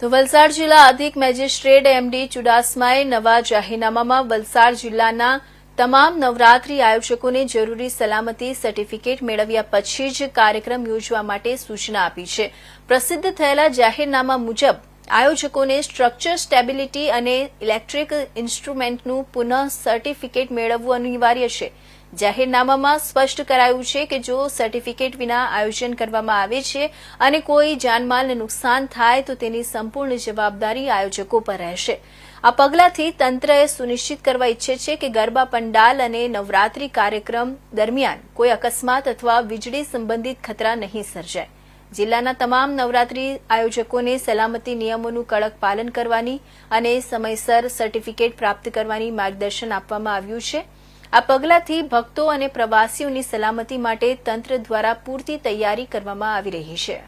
તો વલસાડ જિલ્લા અધિક મેજિસ્ટ્રેટ એમડી ચુડાસમાએ નવા જાહેરનામામાં વલસાડ જિલ્લાના તમામ નવરાત્રી આયોજકોને જરૂરી સલામતી સર્ટિફિકેટ મેળવ્યા પછી જ કાર્યક્રમ યોજવા માટે સૂચના આપી છે. પ્રસિદ્ધ થયેલા જાહેરનામા મુજબ આયોજકોને સ્ટ્રક્ચર સ્ટેબિલિટી અને ઇલેક્ટ્રિક ઇન્સ્ટ્રુમેન્ટનું પુનઃ સર્ટિફિકેટ મેળવવું અનિવાર્ય છે. જાહેરનામામાં સ્પષ્ટ કરાયું છે કે જો સર્ટિફિકેટ વિના આયોજન કરવામાં આવે છે અને કોઈ જાનમાલને નુકસાન થાય તો તેની સંપૂર્ણ જવાબદારી આયોજકો પર રહેશે. આ પગલાંથી તંત્રએ સુનિશ્ચિત કરવા ઈચ્છે છે કે ગરબા પંડાલ અને નવરાત્રી કાર્યક્રમ દરમિયાન કોઈ અકસ્માત અથવા વીજળી સંબંધિત ખતરા નહીં સર્જાય. જિલ્લાના તમામ નવરાત્રી આયોજકોને સલામતી નિયમોનું કડક પાલન કરવાની અને સમયસર સર્ટિફિકેટ પ્રાપ્ત કરવાની માર્ગદર્શન આપવામાં આવ્યું છે. આ પગલાંથી ભક્તો અને પ્રવાસીઓની સલામતી માટે તંત્ર દ્વારા પૂરતી તૈયારી કરવામાં આવી રહી છે.